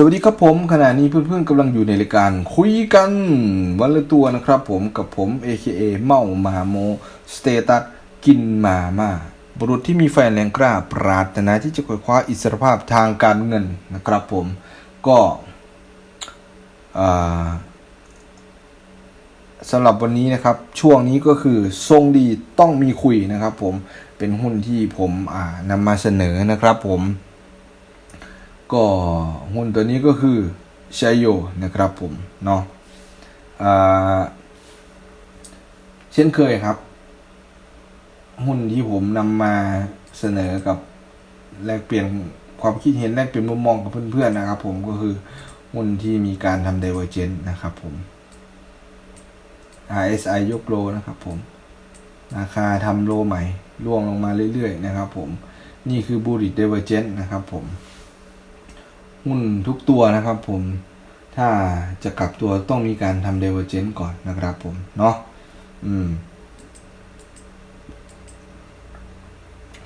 สวัสดีครับผมขณะนี้เพื่อนๆกำลังอยู่ในรายการคุยกันวันละตัวนะครับผมกับผม AKA เมามาโมสเตตัสกินมาม่าบุรุษที่มีแฟนแรงกล้าปรารถนาที่จะคว้ยคว้าอิสรภาพทางการเงินนะครับผมก็สำหรับวันนี้นะครับช่วงนี้ก็คือทรงดีต้องมีคุยนะครับผมเป็นหุ้นที่ผมนำมาเสนอนะครับผม ก็หุ้นตัวนี้ก็คือชโยนะครับผมเนาะเช่นเคยครับ หุ้นที่ผมนำมาเสนอกับแลกเปลี่ยนความคิดเห็นแลกเปลี่ยนมุมมองกับเพื่อนๆนะครับผมก็คือหุ้นที่มีการทำ divergent นะครับผม RSI ยกโลนะครับผม ราคาทำโลใหม่ ร่วงลงมาเรื่อยๆนะครับผม นี่คือ bullish divergent นะครับผม หุ้นทุกตัวนะครับผม ถ้าจะกลับตัวต้องมีการทำ divergent ก่อนนะครับผม เนาะอืม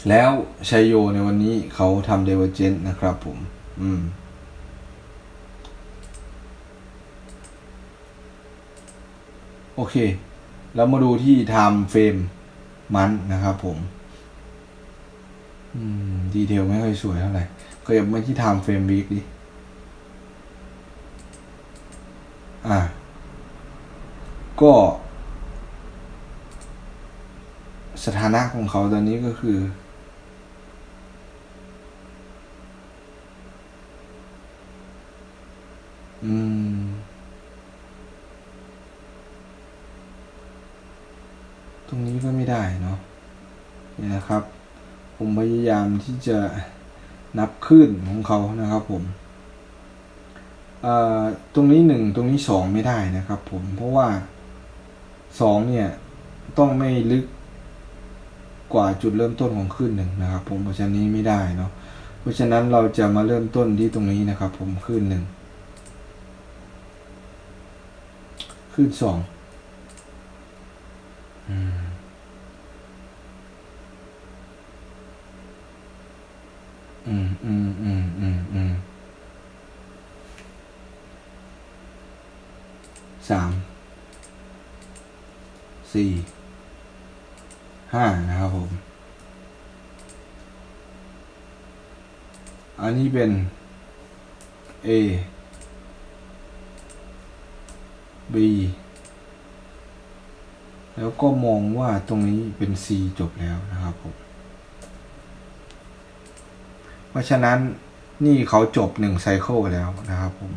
แล้วชัยโยในวันนี้เขาทำ divergent นะครับผม อืมโอเคเรามาดูที่ time frame มันนะครับผมอืม ดีเทลไม่ค่อยสวยเท่าไหร่ขยับมาที่ time frame week ดิ อะ ก็ สถานะของเขาตอนนี้ก็คือ อืม ตรงนี้ก็ไม่ได้เนาะนี่นะครับ ผมพยายามที่จะนับขึ้นของเขานะครับผมตรงนี้หนึ่งตรงนี้สองไม่ได้นะครับ ผมเพราะว่าสองเนี่ยต้องไม่ลึกกว่าจุดเริ่มต้นของขึ้นหนึ่งนะครับ ผมเพราะฉะนั้นนี้ไม่ได้เนาะเพราะฉะนั้นเราจะมาเริ่มต้นที่ตรงนี้นะครับ ผมขึ้นหนึ่งขึ้นสองอืม อืมอืมอืมอืมอืมสามสี่ห้านะครับผม อันนี้เป็น A B แล้วก็มองว่าตรงนี้เป็น C จบแล้วนะครับผม เพราะฉะนั้นนี่เขาจบหนึ่งไซเคิลแล้วนะครับผม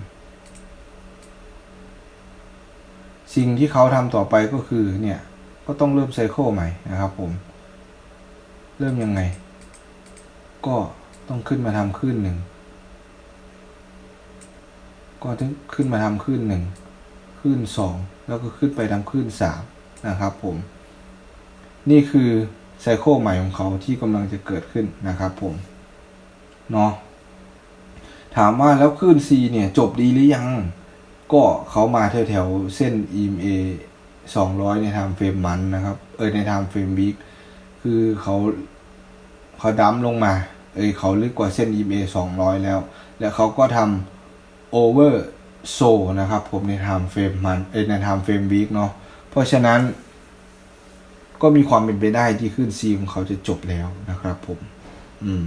สิ่งที่เขาทำต่อไปก็คือเนี่ย ก็ต้องเริ่มไซเคิลใหม่นะครับผม เริ่มยังไง ก็ต้องขึ้นมาทำขึ้นหนึ่ง ก็ต้องขึ้นมาทำขึ้นหนึ่ง ขึ้นสอง แล้วก็ขึ้นไปทำขึ้นสามนะครับผม นี่คือไซเคิลใหม่ของเขาที่กำลังจะเกิดขึ้นนะครับผม เนาะถามว่าแล้วคลื่น C เนี่ย จบดีหรือยัง ก็เขามาแถวแถวเส้น EMA 200 ในไทม์เฟรมมันนะครับ เออในไทม์เฟรมวิกคือเขาเขาดั้มลงมา เอยเขาลึกกว่าเส้น EMA 200 แล้ว แล้วเขาก็ทำ over s o นะครับ ผมในไทม์เฟรมมันเอยในไทม์เฟรมวิกเนาะเพราะฉะนั้น ก็มีความเป็นไปได้ที่ขึ้น C ของเขาจะจบแล้วนะครับผม อืม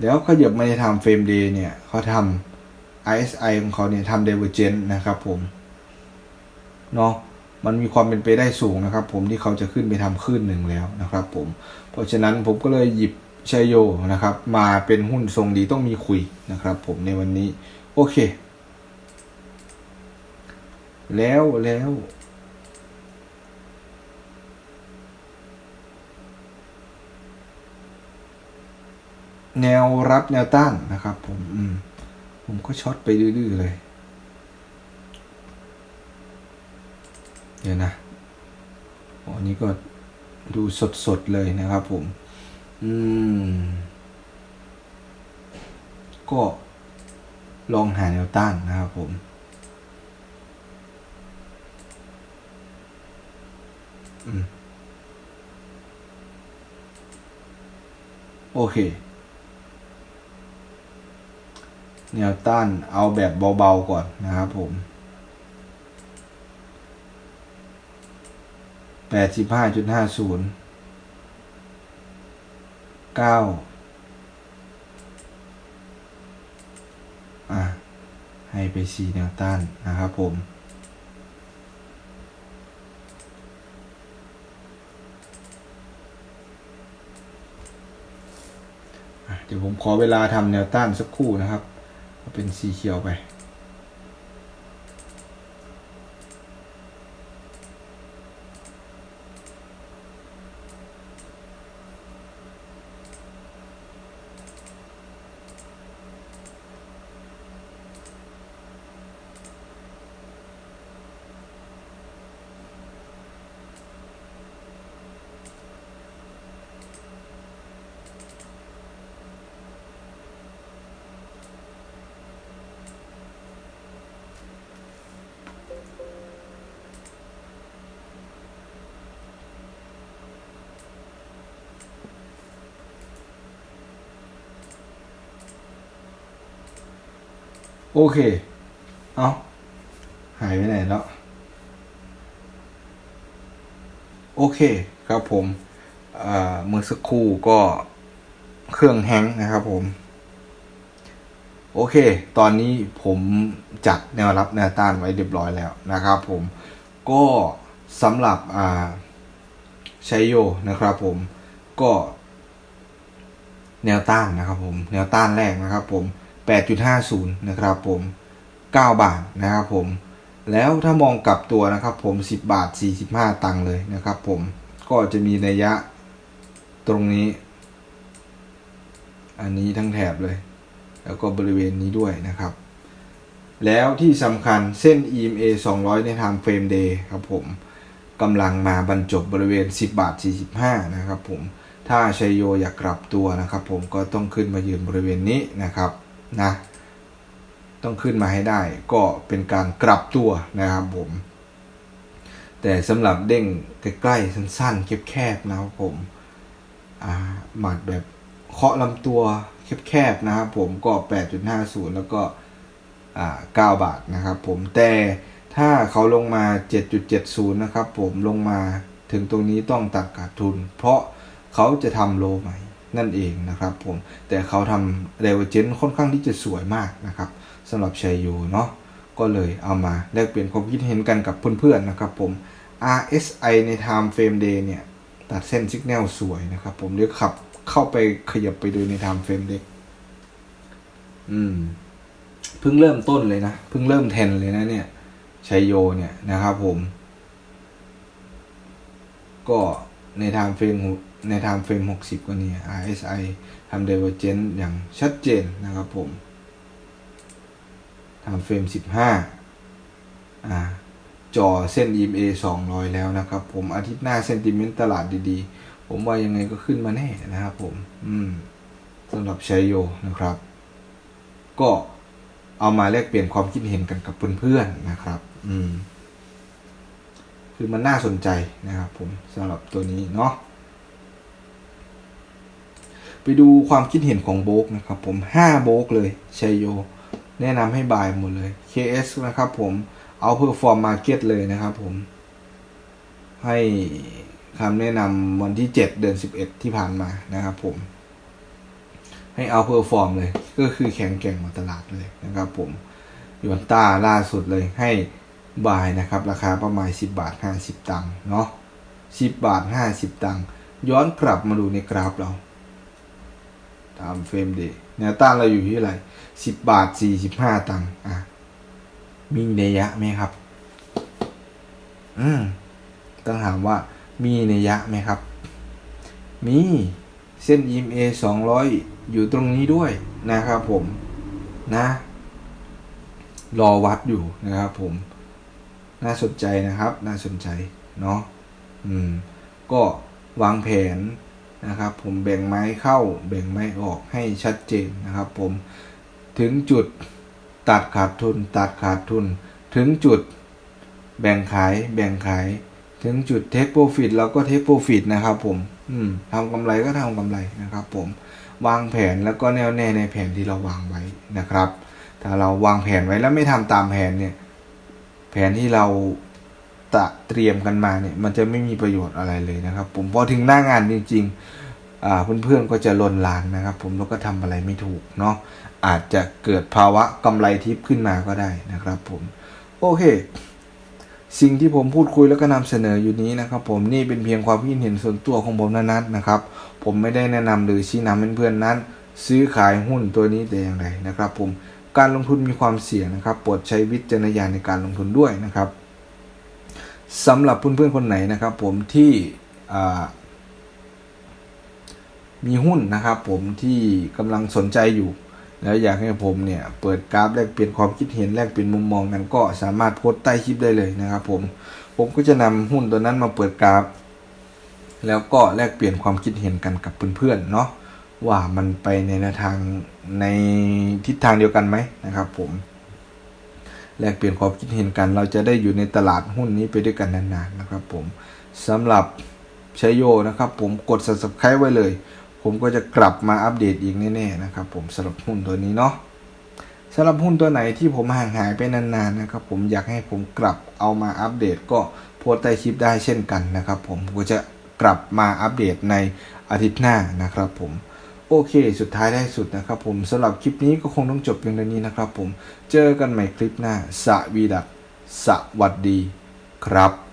แล้วขยับมาในไทม์เฟรมเดย์เนี่ยเขาทำ ISI ของเขาเนี่ยทำ Divergent นะครับผมเนาะมันมีความเป็นไปได้สูงนะครับ ผมที่เขาจะขึ้นไปทำขึ้นหนึ่งแล้วนะครับ ผม เพราะฉะนั้นผมก็เลยหยิบชัยโยนะครับ มาเป็นหุ้นทรงดีต้องมีคุยนะครับ ผมในวันนี้ โอเค แล้วแล้ว แนวรับแนวต้านนะครับผมอืมผมก็ช็อตไปดื้อๆเลย เดี๋ยวนะอ๋อนี่ก็ดูสดๆเลยนะครับผม อืม ก็ลองหาแนวต้านนะครับผม อืม โอเค แนวต้านเอาแบบเบาๆก่อนนะครับผมแปดสิบห้าจุดห้าศูนย์เก้าอะ ให้ไปสีแนวต้านนะครับผมเดี๋ยวผมขอเวลาทำแนวต้านสักครู่นะครับ เป็นสีเขียวไป โอเค เอาหายไปไหนแล้ว โอเคครับผมเมื่อสักครู่ก็เครื่องแฮงก์นะครับผม โอเค ตอนนี้ผมจัดแนวรับแนวต้านไว้เรียบร้อยแล้วนะครับผม ก็สำหรับอ่าชัยโยนะครับผมก็แนวต้านนะครับผม แนวต้านแรกนะครับผม 8.50 นะครับผม 9 บาทนะครับผม แล้วถ้ามองกลับตัวนะครับผม 10 บาท 45 ตังค์เลยนะครับผม ก็จะมีระยะตรงนี้ อันนี้ทั้งแถบเลย แล้วก็บริเวณนี้ด้วยนะครับ แล้วที่สำคัญเส้น EMA 200 ใน time frame day ครับผมกำลังมาบรรจบบริเวณ 10 บาท 45 นะครับผม ถ้าชัยโยอยากกลับตัวนะครับผมก็ต้องขึ้นมายืนบริเวณนี้นะครับ นะต้องขึ้นมาให้ได้ก็เป็นการกลับตัวนะครับผม แต่สำหรับเด้งใกล้ๆสั้นๆแคบๆนะครับผมอ่าหมัดแบบเคาะลำตัวแคบๆนะครับผมก็ 8.50 แล้วก็9 บาทนะครับผมแต่ถ้าเขาลงมา 7.70 นะครับผมลงมาถึงตรงนี้ต้องตัดขาดทุน เพราะเขาจะทำโลใหม่ นั่นเองนะครับผมแต่เขาทำเรเวเจนค่อนข้างที่จะสวยมากนะครับสำหรับชัยโยเนาะก็เลยเอามาแลกเปลี่ยนความคิดเห็นกันกับเพื่อนๆนะครับผม RSI ใน Time Frame Day เนี่ย ตัดเส้นสัญญาณสวยนะครับผมเดี๋ยวขับเข้าไปขยับไปดูใน Time Frame Day อืมเพิ่งเริ่มต้นเลยนะเพิ่งเริ่มเทรนเลยนะเนี่ยชัยโยเนี่ยนะครับผม ก็ใน Time Frame ใน Time Frame 60ก็เนี่ RSI ทำ Divergence อย่างชัดเจนนะครับผม Time Frame 15อ่าจอเส้น EMA 200 แล้วนะครับผมอาทิตย์หน้าเซนติเมนต์ตลาดดีๆ ผมว่ายังไงก็ขึ้นมาแน่นะครับผม อืมสำหรับชัยโยนะครับ ก็เอามาแลกเปลี่ยนความคิดเห็นกันกับเพื่อนๆนะครับ อืม คือมันน่าสนใจนะครับผมสำหรับตัวนี้เนาะ ไปดูความคิดเห็นของโบกนะครับผม 5 โบกเลยชัยโย แนะนำให้บายหมดเลย KS นะครับผมเอาเพอร์ฟอร์มมาเก็ตเลยนะครับผม ให้คำแนะนำวันที่ 7 เดือน 11 ที่ผ่านมานะครับผม ให้เอาเพอร์ฟอร์มเลย ก็คือแข็งแกร่งกว่าตลาดเลยนะครับผมยวนต้าล่าสุดเลยให้บายนะครับ ราคาประมาณ 10 บาท 50 ตังค์เนาะ10 บาท 50 ตังค์ย้อนกลับมาดูในกราฟเรา ตามเฟรมเดย์แนวต้านเราอยู่ที่อะไร10บบาท45ตังค์อะ มีเนยะไหมครับ อืม ต้องถามว่า มีเนยะไหมครับ มีเส้น EMA 200อยู่ตรงนี้ด้วยนะครับผมนะ รอวัดอยู่นะครับผม น่าสนใจนะครับ น่าสนใจ เนาะอืม ก็วางแผน นะครับ ผมแบ่งไม้เข้าแบ่งไม้ออกให้ชัดเจนนะครับผมถึงจุดตัดขาดทุน ตัดขาดทุน ถึงจุดแบ่งขายแบ่งขาย ถึงจุดเทคโปรฟิตเราก็เทคโปรฟิตนะครับผมอืมทำกำไรก็ทำกำไรนะครับ ผมวางแผนแล้วก็แน่วแน่ในแผนที่เราวางไว้นะครับ ถ้าเราวางแผนไว้แล้วไม่ทำตามแผนเนี่ย แผนที่เรา ตะเตรียมกันมาเนี่ยมันจะไม่มีประโยชน์อะไรเลยนะครับ ผมพอถึงหน้างานจริงๆเพื่อนๆก็จะลนลานนะครับ ผมแล้วก็ทำอะไรไม่ถูกเนาะอาจจะเกิดภาวะกำไรทิพย์ขึ้นมาก็ได้นะครับ ผมโอเค สิ่งที่ผมพูดคุยแล้วก็นำเสนออยู่นี้นะครับ ผมนี่เป็นเพียงความคิดเห็นส่วนตัวของผมนั้นๆนะครับ ผมไม่ได้แนะนำหรือชี้นำเพื่อนๆนั้น ซื้อขายหุ้นตัวนี้แต่อย่างไรนะครับ ผมการลงทุนมีความเสี่ยงนะครับโปรดใช้วิจารณญาณในการลงทุนด้วยนะครับ สำหรับเพื่อนๆคนไหนนะครับ ผมที่มีหุ้นนะครับ ผมที่กำลังสนใจอยู่ แล้วอยากให้ผมเนี่ยเปิดกราฟแลกเปลี่ยนความคิดเห็นแลกเปลี่ยนมุมมองกันก็สามารถโพสต์ใต้คลิปได้เลยนะครับ ผมผมก็จะนำหุ้นตัวนั้นมาเปิดกราฟ แล้วก็แลกเปลี่ยนความคิดเห็นกันกับเพื่อนๆเนาะว่ามันไปในแนวทางในทิศทางเดียวกันไหมนะครับ ผม แลกเปลี่ยนความคิดเห็นกัน เราจะได้อยู่ในตลาดหุ้นนี้ไปด้วยกันนานๆนะครับผมสำหรับใช้โยนะครับ ผมกด subscribe ไว้เลย ผมก็จะกลับมาอัปเดตอีกแน่ๆนะครับผมสำหรับหุ้นตัวนี้เนาะสำหรับหุ้นตัวไหนที่ผมห่างหายไปนานๆนะครับผมอยากให้ผมกลับเอามาอัปเดตก็โพสต์ใต้คลิปได้เช่นกันนะครับผมก็จะกลับมาอัปเดตในอาทิตย์หน้านะครับผม โอเค สุดท้ายได้สุดนะครับผมสำหรับคลิปนี้ก็คงต้องจบเพียงเท่านี้นะครับผม เจอกันใหม่คลิปหน้าสวีดักสวัสดีครับ